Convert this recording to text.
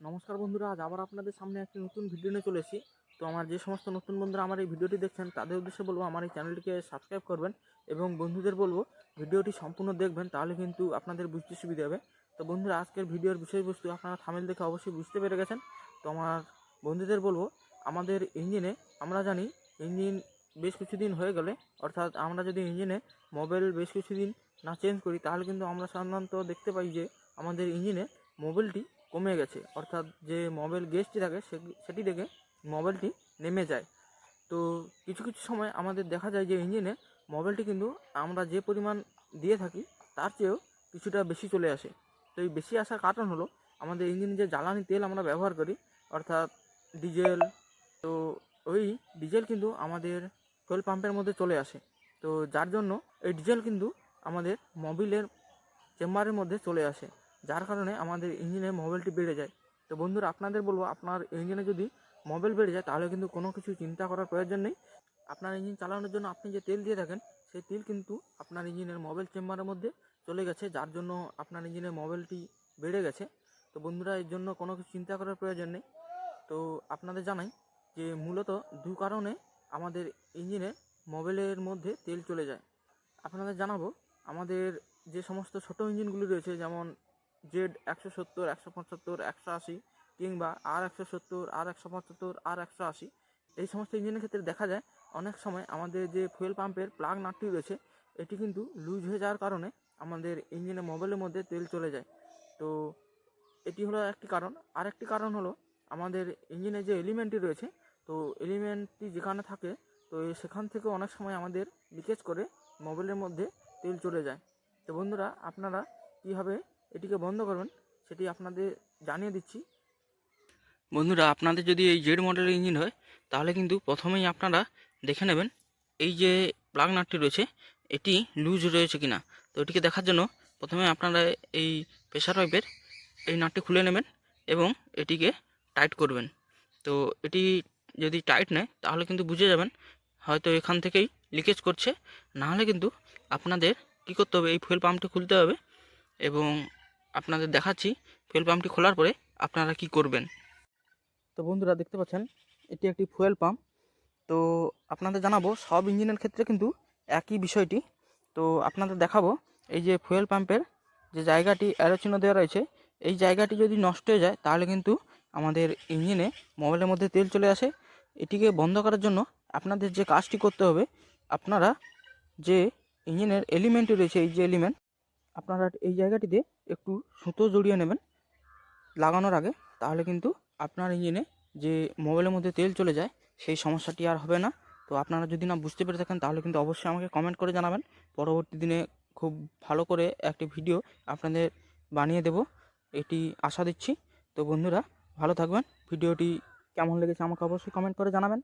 নমস্কার বন্ধুরা, আজ আবার আপনাদের সামনে একটি নতুন ভিডিও নিয়ে চলে এসেছি। তো আমার যে সমস্ত নতুন বন্ধুরা আমার এই ভিডিওটি দেখছেন, তাদের উদ্দেশ্যে বলব আমার এই চ্যানেলটিকে সাবস্ক্রাইব করবেন এবং বন্ধুদের বলব ভিডিওটি সম্পূর্ণ দেখবেন, তাহলে কিন্তু আপনাদের বুঝতে সুবিধা হবে। তো বন্ধুরা, আজকের ভিডিওর বিষয়বস্তু আপনারা থামেল দেখে অবশ্যই বুঝতে পেরে গেছেন। তো আমার বন্ধুদের বলব, আমাদের ইঞ্জিনে আমরা জানি ইঞ্জিন বেশ কিছুদিন হয়ে গেলে, অর্থাৎ আমরা যদি ইঞ্জিনে মোবাইল বেশ কিছুদিন না চেঞ্জ করি, তাহলে কিন্তু আমরা সাধারণত দেখতে পাই যে আমাদের ইঞ্জিনে মোবাইলটি কমে গেছে। অর্থাৎ যে মোবাইল গেজটি থাকে সেটি থেকে মোবাইলটি নেমে যায়। তো কিছু কিছু সময় আমাদের দেখা যায় যে ইঞ্জিনে মোবাইলটি কিন্তু আমরা যে পরিমাণ দিয়ে থাকি, তার চেয়েও কিছুটা বেশি চলে আসে। তো এই বেশি আসার কারণ হলো, আমাদের ইঞ্জিনে যে জ্বালানি তেল আমরা ব্যবহার করি, অর্থাৎ ডিজেল তো ওই ডিজেল কিন্তু আমাদের ফুয়েল পাম্পের মধ্যে চলে আসে। তো যার জন্য এই ডিজেল কিন্তু আমাদের মোবিলের চেম্বারের মধ্যে চলে আসে। যার কারণে আমাদের ইঞ্জিনে মোবাইলটি বেড়ে যায়। তো বন্ধুরা, আপনাদের বলব, আপনার ইঞ্জিনে যদি মোবাইল বেড়ে যায়, তাহলে কিন্তু কোনো কিছু চিন্তা করার প্রয়োজন নেই। আপনার ইঞ্জিন চালানোর জন্য আপনি যে তেল দিয়ে থাকেন, সেই তেল কিন্তু আপনার ইঞ্জিনের মোবাইল চেম্বারের মধ্যে চলে গেছে, যার জন্য আপনার ইঞ্জিনের মোবাইলটি বেড়ে গেছে। তো বন্ধুরা, এর জন্য কোনো কিছু চিন্তা করার প্রয়োজন নেই। তো আপনাদের জানাই যে মূলত দু কারণে আমাদের ইঞ্জিনে মোবাইলের মধ্যে তেল চলে যায়। আপনাদের জানাব, আমাদের যে সমস্ত ছোটো ইঞ্জিনগুলি রয়েছে, যেমন জেড একশো সত্তর, একশো পঁচাত্তর, একশো আশি কিংবা আর একশো সত্তর, আর একশো পঁচাত্তর, আর একশো আশি। এই সমস্ত ইঞ্জিনের ক্ষেত্রে দেখা যায় অনেক সময় আমাদের যে ফুয়েল পাম্পের প্লাগ নাটটি রয়েছে, এটি কিন্তু লুজ হয়ে যাওয়ার কারণে আমাদের ইঞ্জিনে মোবাইলের মধ্যে তেল চলে যায়। তো এটি হলো একটি কারণ। আর একটি কারণ হলো আমাদের ইঞ্জিনে যে এলিমেন্টটি রয়েছে, তো এলিমেন্টটি যেখানে থাকে, তো সেখান থেকে অনেক সময় আমাদের লিকেজ করে মোবাইলের মধ্যে তেল চলে যায়। তো বন্ধুরা, আপনারা কীভাবে এটিকে বন্ধ করবেন, সেটি আপনাদের জানিয়ে দিচ্ছি। বন্ধুরা, আপনাদের যদি এই জেড মডেলের ইঞ্জিন হয়, তাহলে কিন্তু প্রথমেই আপনারা দেখে নেবেন এই যে প্লাগ নাটটি রয়েছে, এটি লুজ রয়েছে কিনা। তো এটিকে দেখার জন্য প্রথমে আপনারা এই প্রেশার পাইপের এই নাটটি খুলে নেবেন এবং এটিকে টাইট করবেন। তো এটি যদি টাইট নেয়, তাহলে কিন্তু বুঝে যাবেন হয়তো এখান থেকেই লিকেজ করছে। নাহলে কিন্তু আপনাদের কী করতে হবে, এই ফুয়েল পাম্পটি খুলতে হবে এবং আপনাদের দেখাচ্ছি ফুয়েল পাম্পটি খোলার পরে আপনারা কি করবেন। তো বন্ধুরা দেখতে পাচ্ছেন, এটি একটি ফুয়েল পাম্প তো আপনাদের জানাব, সব ইঞ্জিনের ক্ষেত্রে কিন্তু একই বিষয়টি। তো আপনাদের দেখাবো, এই যে ফুয়েল পাম্পের যে জায়গাটি চিহ্ন দেওয়া রয়েছে, এই জায়গাটি যদি নষ্ট হয়ে যায়, তাহলে কিন্তু আমাদের ইঞ্জিনে মোবাইলের মধ্যে তেল চলে আসে। এটিকে বন্ধ করার জন্য আপনাদের যে কাজটি করতে হবে, আপনারা যে ইঞ্জিনের এলিমেন্টটি রয়েছে, এই যে এলিমেন্ট আপনারা এই জায়গাটিতে একটু সুতো জড়িয়ে নেবেন লাগানোর আগে, তাহলে কিন্তু আপনার ইঞ্জিনে যে মোবাইলের মধ্যে তেল চলে যায়, সেই সমস্যাটি আর হবে না। তো আপনারা যদি না বুঝতে পেরে থাকেন, তাহলে কিন্তু অবশ্যই আমাকে কমেন্ট করে জানাবেন। পরবর্তী দিনে খুব ভালো করে একটি ভিডিও আপনাদের বানিয়ে দেব, এটি আশা দিচ্ছি। তো বন্ধুরা, ভালো থাকবেন। ভিডিওটি কেমন লেগেছে আমাকে অবশ্যই কমেন্ট করে জানাবেন।